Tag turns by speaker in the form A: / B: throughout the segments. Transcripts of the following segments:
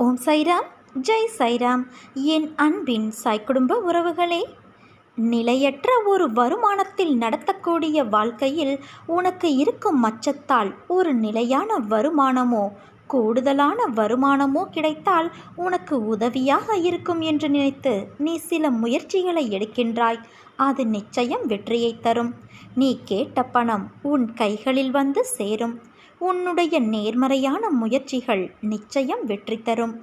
A: ஓம் சைராம் ஜெய் சைராம். என் அன்பின் சாய் குடும்ப உறவுகளே நிலையற்ற ஒரு வருமானத்தில் நடத்தக்கூடிய வாழ்க்கையில் உனக்கு இருக்கும் மச்சத்தால் ஒரு நிலையான வருமானமோ கூடுதலான வருமானமோ கிடைத்தால் உனக்கு உதவியாக இருக்கும் என்று நினைத்து நீ சில முயற்சிகளை எடுக்கின்றாய். அது நிச்சயம் வெற்றியை தரும். நீ கேட்ட பணம் உன் கைகளில் வந்து சேரும். உன்னுடைய நேர்மறையான முயற்சிகள் நிச்சயம் வெற்றி தரும்.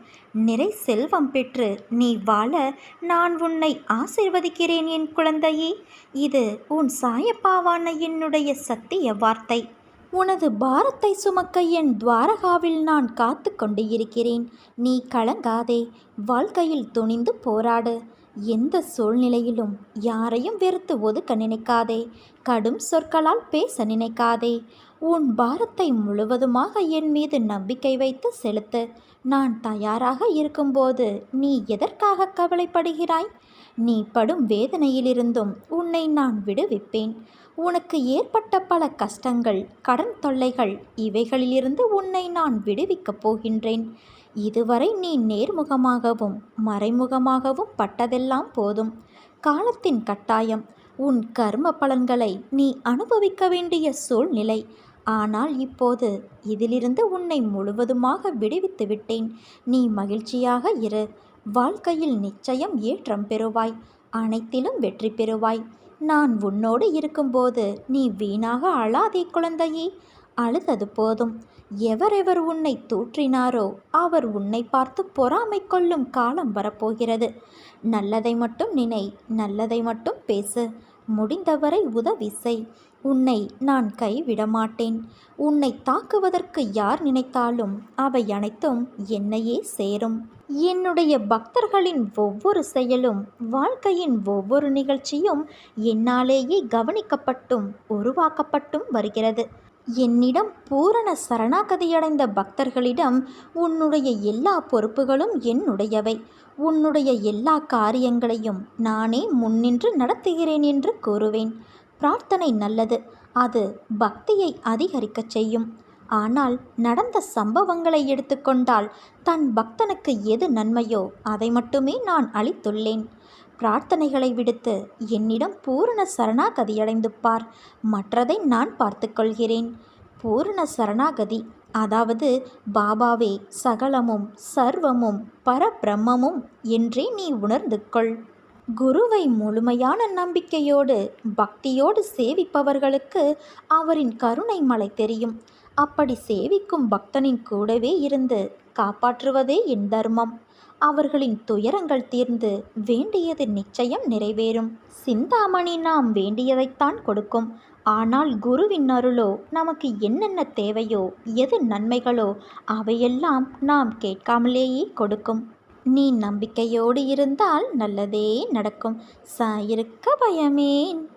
A: நிறை செல்வம் பெற்று நீ வாழ நான் உன்னை ஆசிர்வதிக்கிறேன் என் குழந்தையே. இது உன் சாயப்பாவான என்னுடைய சத்திய வார்த்தை. உனது பாரத்தை சுமக்க என் துவாரகாவில் நான் காத்து கொண்டு இருக்கிறேன் நீ கலங்காதே வாழ்க்கையில் துணிந்து போராடு. எந்த சூழ்நிலையிலும் யாரையும் வெறுத்து ஒதுக்க நினைக்காதே கடும் சொற்களால் பேச நினைக்காதே. உன் பாரத்தை முழுவதுமாக என் மீது நம்பிக்கை வைத்து செலுத்து. நான் தயாராக இருக்கும்போது நீ எதற்காக கவலைப்படுகிறாய்? நீ படும் வேதனையிலிருந்தும் உன்னை நான் விடுவிப்பேன். உனக்கு ஏற்பட்ட பல கஷ்டங்கள் கடன் தொல்லைகள் இவைகளிலிருந்து உன்னை நான் விடுவிக்கப் போகின்றேன். இதுவரை நீ நேர்முகமாகவும் மறைமுகமாகவும் பட்டதெல்லாம் போதும். காலத்தின் கட்டாயம் உன் கர்ம பலன்களை நீ அனுபவிக்க வேண்டிய சூழ்நிலை. ஆனால் இப்போது இதிலிருந்து உன்னை முழுவதுமாக விடுவித்து விட்டேன். நீ மகிழ்ச்சியாக இரு. வாழ்க்கையில் நிச்சயம் ஏற்றம் பெறுவாய். அனைத்திலும் வெற்றி பெறுவாய். நான் உன்னோடு இருக்கும்போது நீ வீணாக அழாதே குழந்தையே. அழுதது போதும். எவரெவர் உன்னை தூற்றினாரோ அவர் உன்னை பார்த்து பொறாமை கொள்ளும் காலம் வரப்போகிறது. நல்லதை மட்டும் நினை நல்லதை மட்டும் பேசு. முடிந்தவரை உதவி செய். உன்னை நான் கைவிட மாட்டேன் உன்னை தாக்குவதற்கு யார் நினைத்தாலும் அவை அனைத்தும் என்னையே சேரும். என்னுடைய பக்தர்களின் ஒவ்வொரு செயலும் வாழ்க்கையின் ஒவ்வொரு நிகழ்ச்சியும் என்னாலேயே கவனிக்கப்பட்டும் உருவாக்கப்பட்டும் வருகிறது. என்னிடம் பூரண சரணாகதியடைந்த பக்தர்களிடம் உன்னுடைய எல்லா பொறுப்புகளும் என்னுடையவை. உன்னுடைய எல்லா காரியங்களையும் நானே முன்னின்று நடத்துகிறேன் என்று கூறுவேன். பிரார்த்தனை நல்லது. அது பக்தியை அதிகரிக்கச் செய்யும். ஆனால் நடந்த சம்பவங்களை எடுத்துக்கொண்டால் தன் பக்தனுக்கு எது நன்மையோ அதை மட்டுமே நான் அளித்துள்ளேன். பிரார்த்தனைகளை விடுத்து என்னிடம் பூரண சரணாகதியடைந்து பார். மற்றதை நான் பார்த்துக்கொள்கிறேன் பூரண சரணாகதி அதாவது பாபாவே சகலமும் சர்வமும் பரபிரம்மமும் என்றே நீ உணர்ந்து கொள். குருவை முழுமையான நம்பிக்கையோடு பக்தியோடு சேவிப்பவர்களுக்கு அவரின் கருணை மலை தெரியும். அப்படி சேவிக்கும் பக்தனின் கூடவே இருந்து காப்பாற்றுவதே என் தர்மம். அவர்களின் துயரங்கள் தீர்ந்து வேண்டியது நிச்சயம் நிறைவேறும். சிந்தாமணி நாம் வேண்டியதைத்தான் கொடுக்கும். ஆனால் குருவின் அருளோ நமக்கு என்னென்ன தேவையோ எது நன்மைகளோ அவையெல்லாம் நாம் கேட்காமலேயே கொடுக்கும். நீ நம்பிக்கையோடு இருந்தால் நல்லதே நடக்கும். சாயிருக்க பயமேன்.